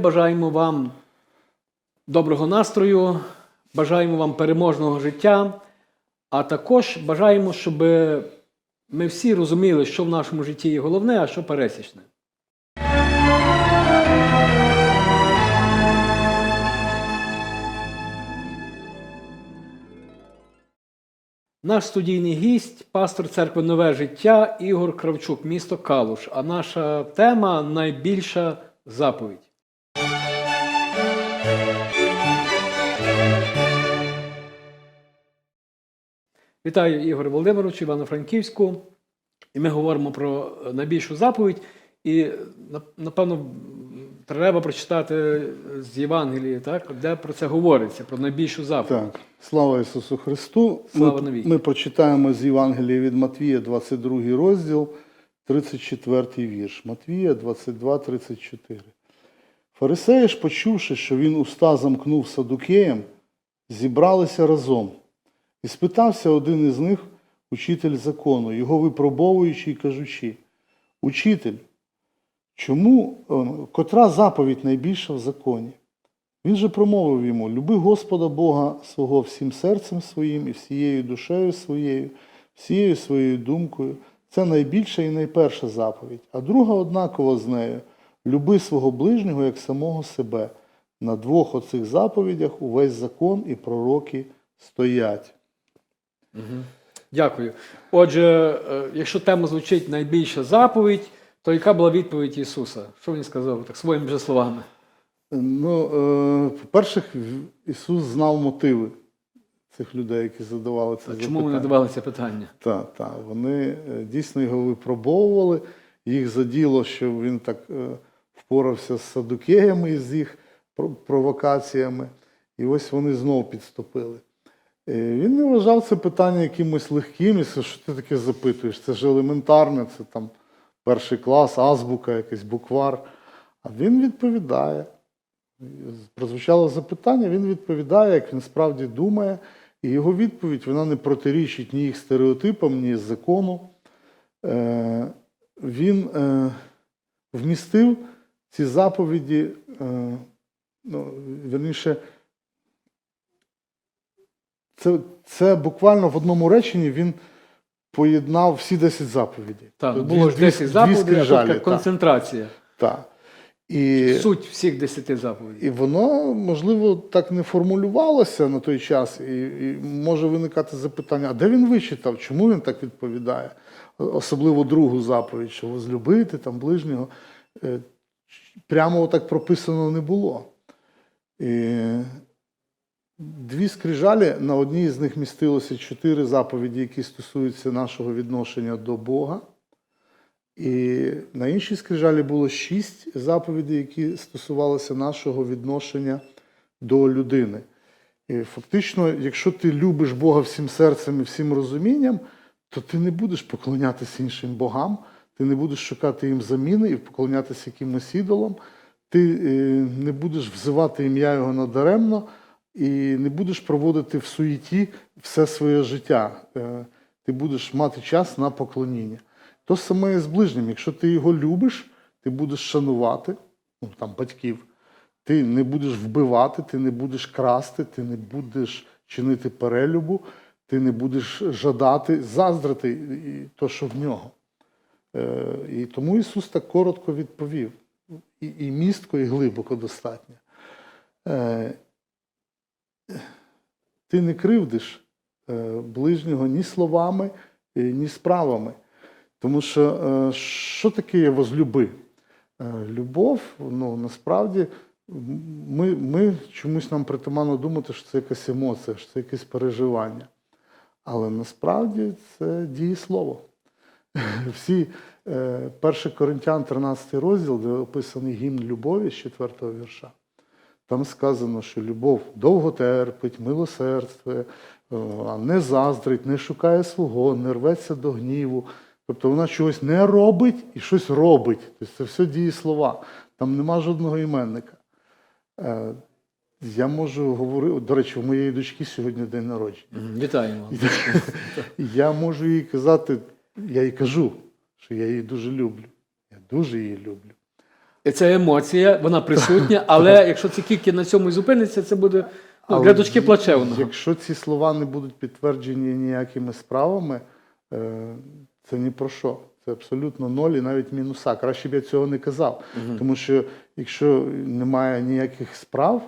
Бажаємо вам доброго настрою, бажаємо вам переможного життя, а також бажаємо, щоб ми всі розуміли, що в нашому житті є головне, а що пересічне. Наш студійний гість, пастор церкви Нове життя Ігор Кравчук, місто Калуш. А наша тема найбільша заповідь. Вітаю Ігор Володимирович, Івано-Франківську. І ми говоримо про найбільшу заповідь. І напевно треба прочитати з Євангелії, так, де про це говориться, про найбільшу заповідь. Так, слава Ісусу Христу. Слава ми, ми прочитаємо з Євангелія від Матвія, 22 розділ, 34 вірш. Матвія 22, 34. Фарисеї ж, почувши, що він уста замкнув садукеям, зібралися разом. І спитався один із них, учитель закону, його випробовуючи й кажучи: Учитель, чому е, котра заповідь найбільша в законі? Він же промовив йому: Люби Господа Бога свого всім серцем своїм і всією душею своєю, всією своєю думкою. Це найбільша і найперша заповідь. А друга однакова з нею люби свого ближнього як самого себе. На двох оцих заповідях увесь закон і пророки стоять. Дякую. Отже, е, якщо тема звучить найбільша заповідь, то яка була відповідь Ісуса? Що він сказав так своїми же словами? Ну, е, по-перше, Ісус знав мотиви цих людей, які задавали це А запитання. чому ви не давали це питання? Так, так. Вони е, дійсно його випробовували. Їх заділо, що він так впорався з садукеями з їх провокаціями. І ось вони знову підступили. Е, Він не вважав це питання якимось легким, і це, що ти таке запитуєш? Це ж елементарне, це там перший клас, азбука, якийсь буквар. А він відповідає. Прозвучало запитання, він відповідає, як він справді думає. І його відповідь вона не протирічить ні їх стереотипам, ні закону. Е, він е, вмістив ці заповіді, е, ну, вірніше, це, це буквально в одному реченні він поєднав всі 10 заповідей. Так, Дві- було ж 10 дві заповідей, а тут так, концентрація. так. І, Суть всіх 10 заповідей. і воно, можливо, так не формулювалося на той час, і, і може виникати запитання, а де він вичитав, чому він так відповідає? Особливо другу заповідь, що возлюбити там ближнього. Е, Прямо так прописано не було. І дві скрижалі, на одній з них містилося чотири заповіді, які стосуються нашого відношення до Бога. І на іншій скрижалі було шість заповідей, які стосувалися нашого відношення до людини. І фактично, якщо ти любиш Бога всім серцем і всім розумінням, то ти не будеш поклонятися іншим богам, ти не будеш шукати їм заміни і поклонятися якимось ідолам, ти е, не будеш взивати ім'я Його надаремно і не будеш проводити в суєті все своє життя. Е, Ти будеш мати час на поклоніння. То саме і з ближнім. Якщо ти його любиш, ти будеш шанувати ну, там, батьків, ти не будеш вбивати, ти не будеш красти, ти не будеш чинити перелюбу, ти не будеш жадати, заздрити і то, що в нього. Е, І тому Ісус так коротко відповів. І, і містко, і глибоко достатньо. Ти не кривдиш е, ближнього ні словами, е, ні справами. Тому що е, що таке возлюби? Любов, ну насправді, ми, ми чомусь нам притаманно думати, що це якась емоція, що це якесь переживання. Але насправді це дієслово. Всі 1 Коринтян, 13 розділ, де описаний гімн любові з 4 вірша. Там сказано, що любов довго терпить, милосердствує, е, не заздрить, не шукає свого, не рветься до гніву. Тобто вона чогось не робить і щось робить. Тобто це все дієслова. Там нема жодного іменника. Е, Я можу говорити, до речі, у моєї дочки сьогодні день народження. Вітаємо. Я можу їй казати, я їй кажу, що я її дуже люблю. Я дуже її люблю. Це емоція, вона присутня, але якщо це тільки на цьому і зупиниться, це буде ну, для дочки плачевно. Якщо ці слова не будуть підтверджені ніякими справами, е, це ні про що. Це абсолютно ноль і навіть мінуса. Краще б я цього не казав. Тому що якщо немає ніяких справ,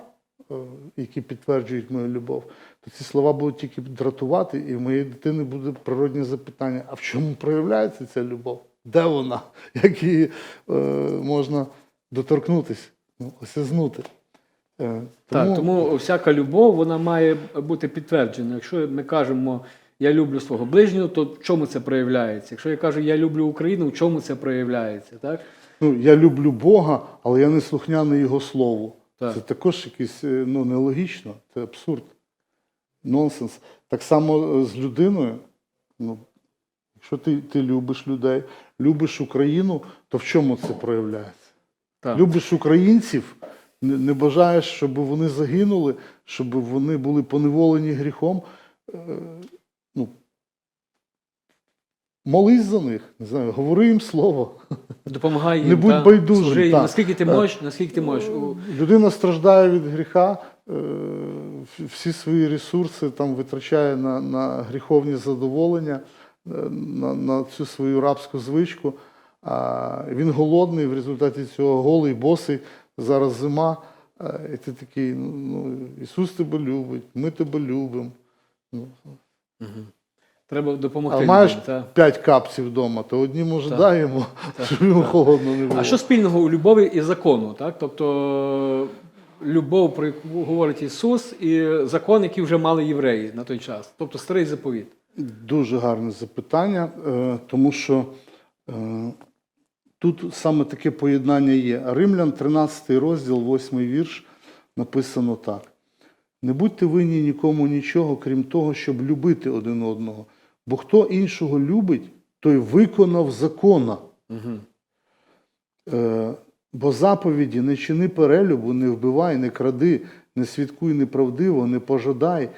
е, які підтверджують мою любов, то ці слова будуть тільки дратувати, і в моєї дитини буде природне запитання: а в чому проявляється ця любов? Де вона? Як її е, можна доторкнутися, ну, осязнути? Е, Так, тому всяка любов вона має бути підтверджена. Якщо ми кажемо я люблю свого ближнього, то в чому це проявляється? Якщо я кажу я люблю Україну, в чому це проявляється? Так? Ну, я люблю Бога, але я не слухняний Його слову. Так. Це також якийсь е, ну, нелогічно, це абсурд, нонсенс. Так само е, з людиною. Ну, якщо ти, ти любиш людей, любиш Україну, то в чому це проявляється? Так. Любиш українців, не, бажаєш, щоб вони загинули, щоб вони були поневолені гріхом. Е, ну, молись за них, не знаю, говори їм слово. Допомагай їм. Не будь та, байдужим, служи їм. Наскільки ти можеш, наскільки ти можеш. Людина страждає від гріха, е, всі свої ресурси там витрачає на, на гріховні задоволення, е, на, на цю свою рабську звичку. Він голодний, в результаті цього голий, босий, зараз зима. І ти такий, ну, ну, Ісус тебе любить, ми тебе любимо. Ну, Треба допомогти. а маєш та. п'ять капців вдома, то одні, може, Так. дай йому, щоб йому холодно не було. А що спільного у любові і закону? Так? Тобто любов, про яку говорить Ісус, і закон, який вже мали євреї на той час. Тобто старий заповіт. Дуже гарне запитання, е, тому що е, тут саме таке поєднання є. Римлян, 13 розділ, 8 вірш, написано так: не будьте винні нікому нічого, крім того, щоб любити один одного. Бо хто іншого любить, той виконав закона. Угу. Е, Бо заповіді не чини перелюбу, не вбивай, не кради, не свідкуй неправдиво, не пожадай.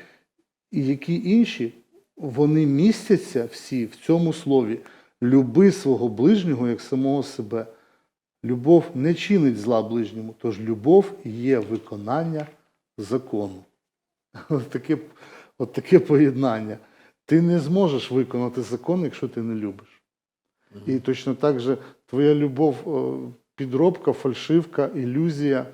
І які інші, вони містяться всі в цьому слові. Люби свого ближнього як самого себе. Любов не чинить зла ближньому, тож любов є виконання закону. От таке, от таке поєднання. Ти не зможеш виконати закон, якщо ти не любиш. І точно так же твоя любов підробка, фальшивка, ілюзія,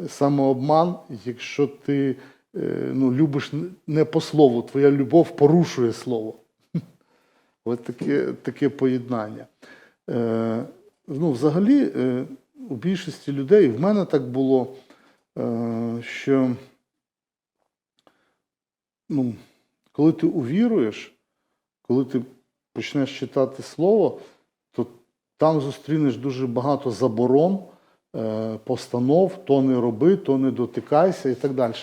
е, самообман, якщо ти е, ну, любиш не по слову, твоя любов порушує слово. Ось таке, таке поєднання. Е, ну, взагалі, е, у більшості людей, в мене так було, е, що ну, коли ти увіруєш, коли ти почнеш читати слово, то там зустрінеш дуже багато заборон, е, постанов, то не роби, то не дотикайся і так далі.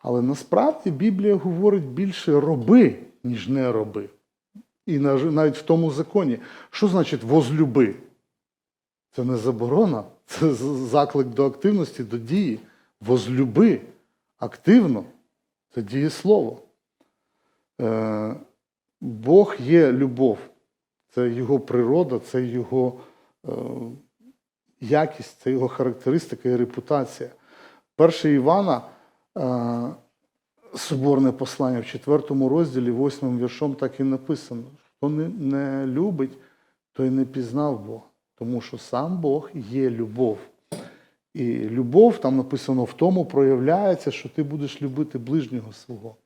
Але насправді Біблія говорить більше роби, ніж не роби. І навіть в тому законі. Що значить возлюби? Це не заборона, це заклик до активності, до дії. Возлюби активно. Це дієслово. Е, Бог є любов. Це його природа, це його е, якість, це його характеристика і репутація. Перше Івана, е, соборне послання в 4 розділі, 8 віршом так і написано: хто не, не любить, той не пізнав Бога, тому що сам Бог є любов. І любов, там написано, в тому проявляється, що ти будеш любити ближнього свого,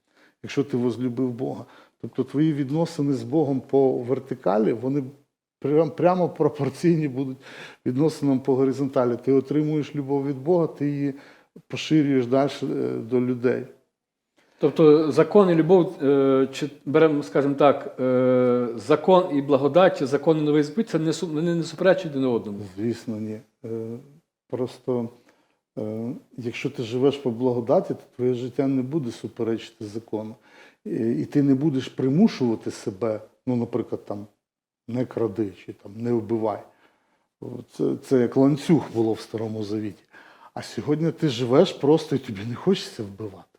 якщо ти возлюбив Бога. Тобто твої відносини з Богом по вертикалі, вони прямо пропорційні будуть відносинам по горизонталі. Ти отримуєш любов від Бога, ти її поширюєш далі е, до людей. Тобто закон і любов, е, чи беремо, скажімо так, е, закон і благодать, закон і новий заповіт, це не, вони не суперечать один одному. Звісно, ні. Е, Просто якщо ти живеш по благодаті, то твоє життя не буде суперечити закону. І ти не будеш примушувати себе, ну, наприклад, там, не кради чи там, не вбивай. Це, це як ланцюг було в Старому Завіті. А сьогодні ти живеш просто і тобі не хочеться вбивати.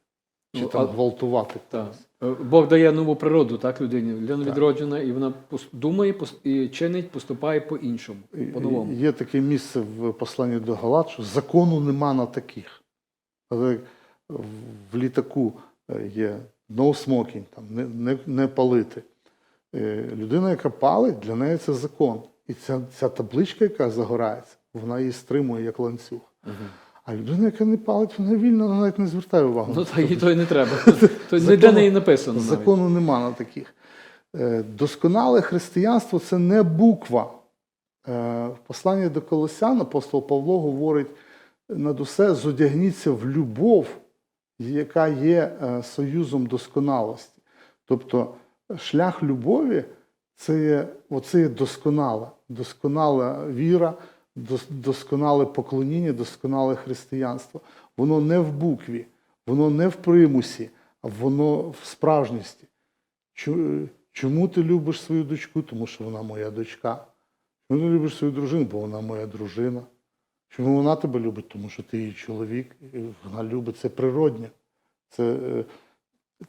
Чи Ну, там гвалтувати. Так. Е, Бог дає нову природу так, людині. Людина відроджена, і вона думає і чинить, поступає по-іншому, по-новому. Є таке місце в посланні до Галат, що закону нема на таких. Але в літаку е, є no smoking, там, не, не, не палити. Е, Людина, яка палить, для неї це закон. І ця, ця табличка, яка загорається, вона її стримує як ланцюг. А людина, яка не палить, вона вільна, вона навіть не звертає увагу. Ну так і то й не треба. То ніде Закону- не написано. навіть. Закону нема на таких. Е, Досконале християнство це не буква. Е, В посланні до Колосян апостол Павло говорить над усе зодягніться в любов, яка є е, союзом досконалості. Тобто шлях любові це є, оце є досконале, досконала віра, досконале поклоніння, досконале християнство. Воно не в букві, воно не в примусі, а воно в справжності. Чому ти любиш свою дочку? Тому що вона моя дочка. Чому ти любиш свою дружину? Бо вона моя дружина. Чому вона тебе любить? Тому що ти її чоловік, і вона любить це природнє. Це, е,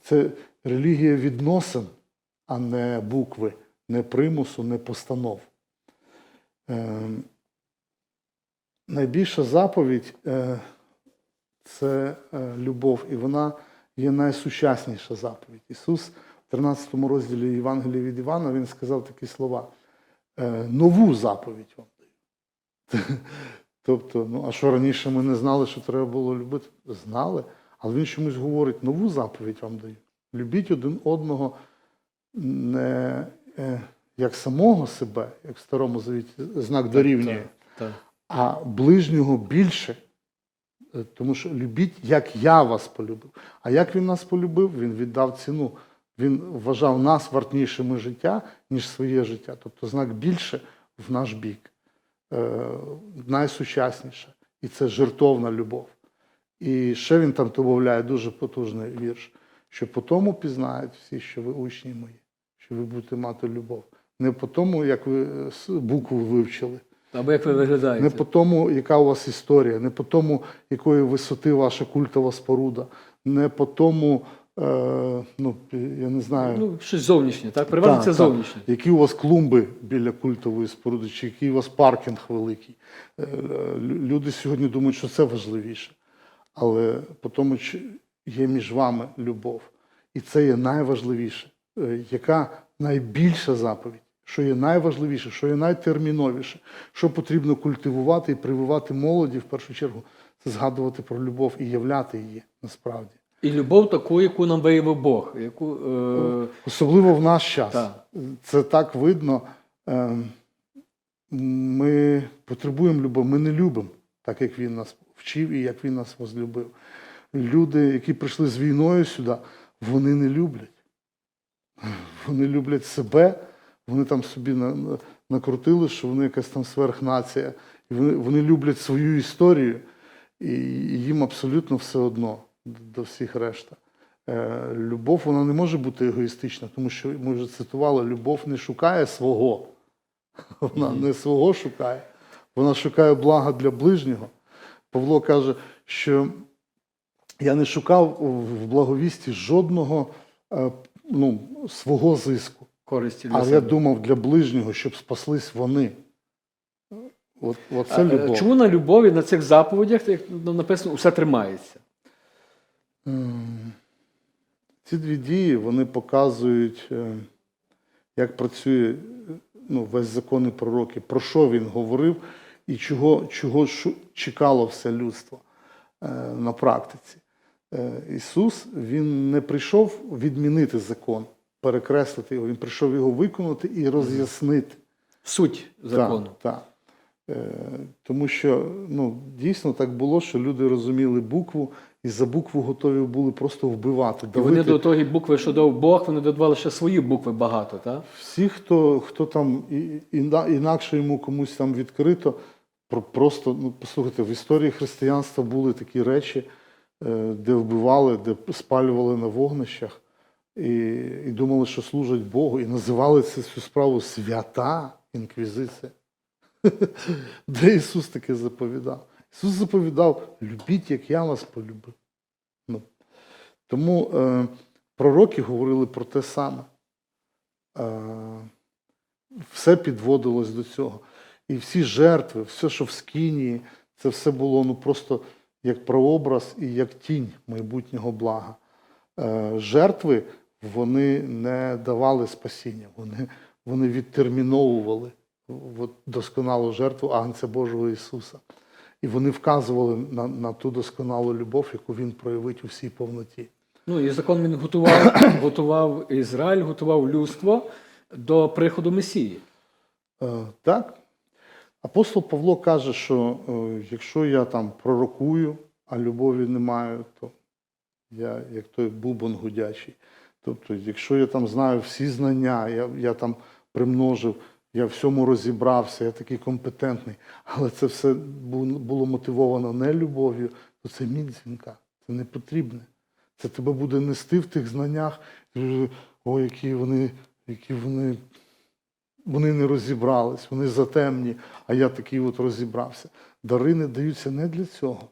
це релігія відносин, а не букви, не примусу, не постанов. Найбільша заповідь е, це е, любов, і вона є найсучасніша заповідь. Ісус в 13 розділі Євангелія від Івана він сказав такі слова: е, нову заповідь вам даю. Тобто, ну а що раніше ми не знали, що треба було любити? Знали, але він чомусь говорить: нову заповідь вам даю. Любіть один одного не як самого себе, як в старому завіті, знак дорівнює. А ближнього більше. Е, Тому що любіть, як я вас полюбив. А як він нас полюбив? Він віддав ціну. Він вважав нас вартнішими життя, ніж своє життя. Тобто знак більше в наш бік, е, найсучасніше. І це жертовна любов. І ще він там додає дуже потужний вірш, що по тому пізнають всі, що ви учні мої, що ви будете мати любов. Не по тому, як ви е, букву вивчили, Або як ви виглядаєте. не по тому, яка у вас історія, не по тому, якої висоти ваша культова споруда, не по тому, е, ну, я не знаю, Ну, щось зовнішнє, так? Переважно це зовнішнє. які у вас клумби біля культової споруди, чи який у вас паркінг великий. Е, Люди сьогодні думають, що це важливіше. Але по тому, чи є між вами любов. І це є найважливіше. Е, Яка найбільша заповідь? Що є найважливіше, що є найтерміновіше, що потрібно культивувати і прививати молоді в першу чергу, це згадувати про любов і являти її насправді. І любов таку, яку нам виявив Бог. Яку, е, Особливо в наш час. Так. Це так видно. Ем, Ми потребуємо любові, ми не любимо, так як він нас вчив і як він нас возлюбив. Люди, які прийшли з війною сюди, вони не люблять. Вони люблять себе, вони там собі на- на- накрутили, що вони якась там сверхнація. І вони, вони люблять свою історію, і їм абсолютно все одно до всіх решта. Е, Любов вона не може бути егоїстична, тому що ми вже цитували, любов не шукає свого. Вона не свого шукає, вона шукає блага для ближнього. Павло каже, що я не шукав в благовісті жодного е, ну, свого зиску. Користі для Але себе. я думав для ближнього, щоб спаслись вони. От, от це А, е, любов. Чому на любові, на цих заповідях, як написано, усе тримається? Ем, Ці дві дії вони показують, е, як працює е, ну, весь закон і пророки, про що він говорив і чого, чого чекало все людство на практиці. Ісус він не прийшов відмінити закон, перекреслити його, він прийшов його виконати і роз'яснити. Суть закону. Так, так. Е, тому що ну, дійсно так було, що люди розуміли букву і за букву готові були просто вбивати. І вони до тої букви, що дав Бог, вони додавали ще свої букви багато, так? Всі, хто, хто там і- інакше йому комусь там відкрито, про- просто, ну, послухайте, в історії християнства були такі речі, е, де вбивали, де спалювали на вогнищах і, і думали, що служать Богу, і називали цю справу свята інквізиція. Де Ісус таке заповідав? Ісус заповідав: любіть, як я вас полюбив. Ну, Тому е, пророки говорили про те саме. Е, все підводилось до цього. І всі жертви, все, що в скинії, це все було ну, просто як прообраз і як тінь майбутнього блага. Е, жертви вони не давали спасіння, вони, вони відтерміновували от, досконалу жертву Агнця Божого Ісуса. І вони вказували на, на ту досконалу любов, яку Він проявить у всій повноті. Ну і закон він готував, готував Ізраїль, готував людство до приходу Месії. Е, Так. Апостол Павло каже, що е, якщо я там пророкую, а любові не маю, то я як той бубон гудячий. Тобто, якщо я там знаю всі знання, я, я там примножив, я всьому розібрався, я такий компетентний, але це все було мотивовано не любов'ю, то це міль дзвінка, це не потрібне. Це тебе буде нести в тих знаннях, о, які вони, які вони вони не розібрались, вони затемні, а я такий от розібрався. Дари не даються не для цього,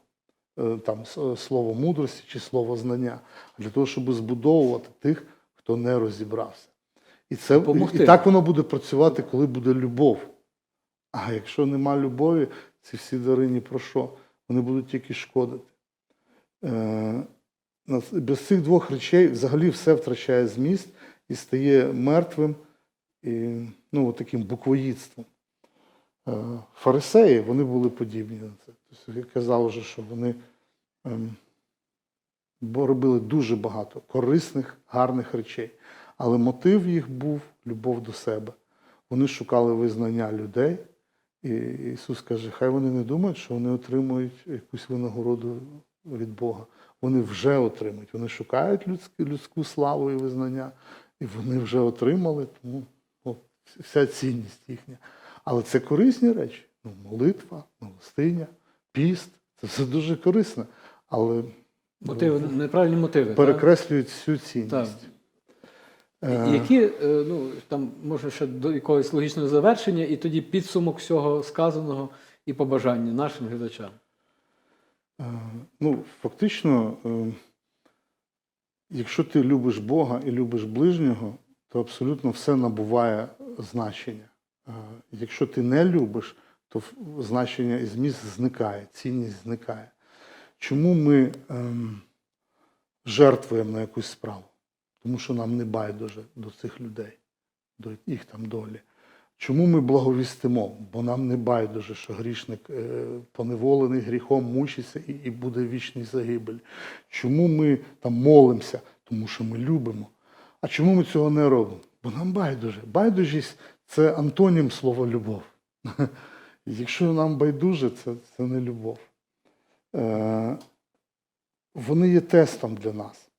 там слово мудрості чи слово знання, а для того, щоб збудовувати тих, хто не розібрався. І, це, і, і так воно буде працювати, коли буде любов. А якщо нема любові, ці всі дари ні про що, вони будуть тільки шкодити. Е, без цих двох речей взагалі все втрачає зміст і стає мертвим і ну, таким буквоїдством. Е, Фарисеї вони були подібні на це. Тобто, я казав вже, що вони бо робили дуже багато корисних, гарних речей. Але мотив їх був любов до себе. Вони шукали визнання людей. І Ісус каже, хай вони не думають, що вони отримують якусь винагороду від Бога. Вони вже отримують. Вони шукають людську, людську славу і визнання, і вони вже отримали, тому о, вся цінність їхня. Але це корисні речі. Ну, молитва, милостиня, піст це все дуже корисне. Але Мотиви, неправильні мотиви. так? перекреслюють всю цінність. Так. Е, Які, е, ну там може ще до якогось логічного завершення, і тоді підсумок всього сказаного і побажання нашим глядачам. Е, Ну, фактично, е, якщо ти любиш Бога і любиш ближнього, то абсолютно все набуває значення. Е, Якщо ти не любиш, то значення і зміст зникає, цінність зникає. Чому ми ем, жертвуємо на якусь справу? Тому що нам не байдуже до цих людей, до їх там долі. Чому ми благовістимо? Бо нам не байдуже, що грішник е, поневолений гріхом мучиться і, і буде вічний загибель. Чому ми там молимося? Тому що ми любимо. А чому ми цього не робимо? Бо нам байдуже. Байдужість це антонім слова любов. Якщо нам байдуже, це, це не любов. Е, вони є тестом для нас.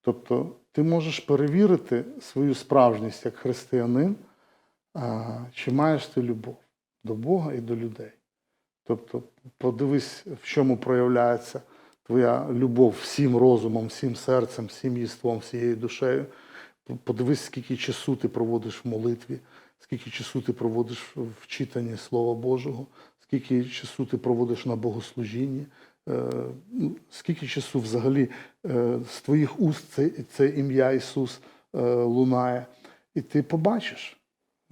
Тобто ти можеш перевірити свою справжність як християнин, чи маєш ти любов до Бога і до людей. Тобто, подивись, в чому проявляється твоя любов всім розумом, всім серцем, всім єством, всією душею. Подивись, скільки часу ти проводиш в молитві, скільки часу ти проводиш в читанні Слова Божого, скільки часу ти проводиш на богослужінні, е, скільки часу взагалі е, з твоїх уст це, це ім'я Ісус е, лунає. І ти побачиш,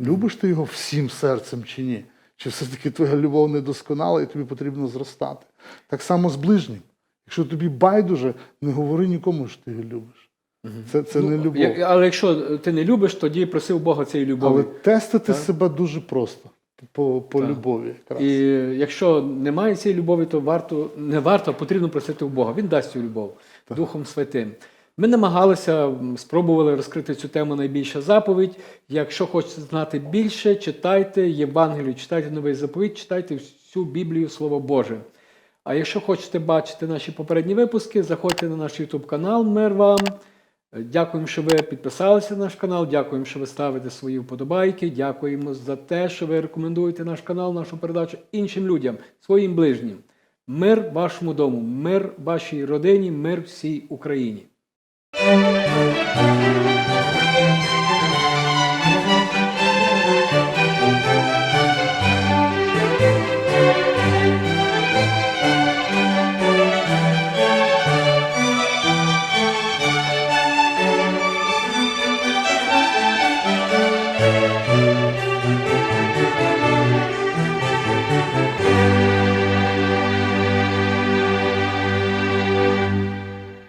любиш ти його всім серцем чи ні. Чи все-таки твоя любов недосконала і тобі потрібно зростати. Так само з ближнім. Якщо тобі байдуже, не говори нікому, що ти його любиш. Це, це не любов. Ну, Але якщо ти не любиш, тоді проси у Бога цієї любові. Але тестити Так. себе дуже просто по, по Так. любові. Якраз. І якщо немає цієї любові, то варто не варто, а потрібно просити у Бога. Він дасть цю любов Духом Святим. Ми намагалися, спробували розкрити цю тему найбільша заповідь. Якщо хочете знати більше, читайте Євангелію, читайте новий заповідь, читайте всю Біблію, Слово Боже. А якщо хочете бачити наші попередні випуски, заходьте на наш YouTube канал Мир вам. Дякуємо, що ви підписалися на наш канал. Дякуємо, що ви ставите свої вподобайки. Дякуємо за те, що ви рекомендуєте наш канал, нашу передачу іншим людям, своїм ближнім. Мир вашому дому, мир вашій родині, мир всій Україні.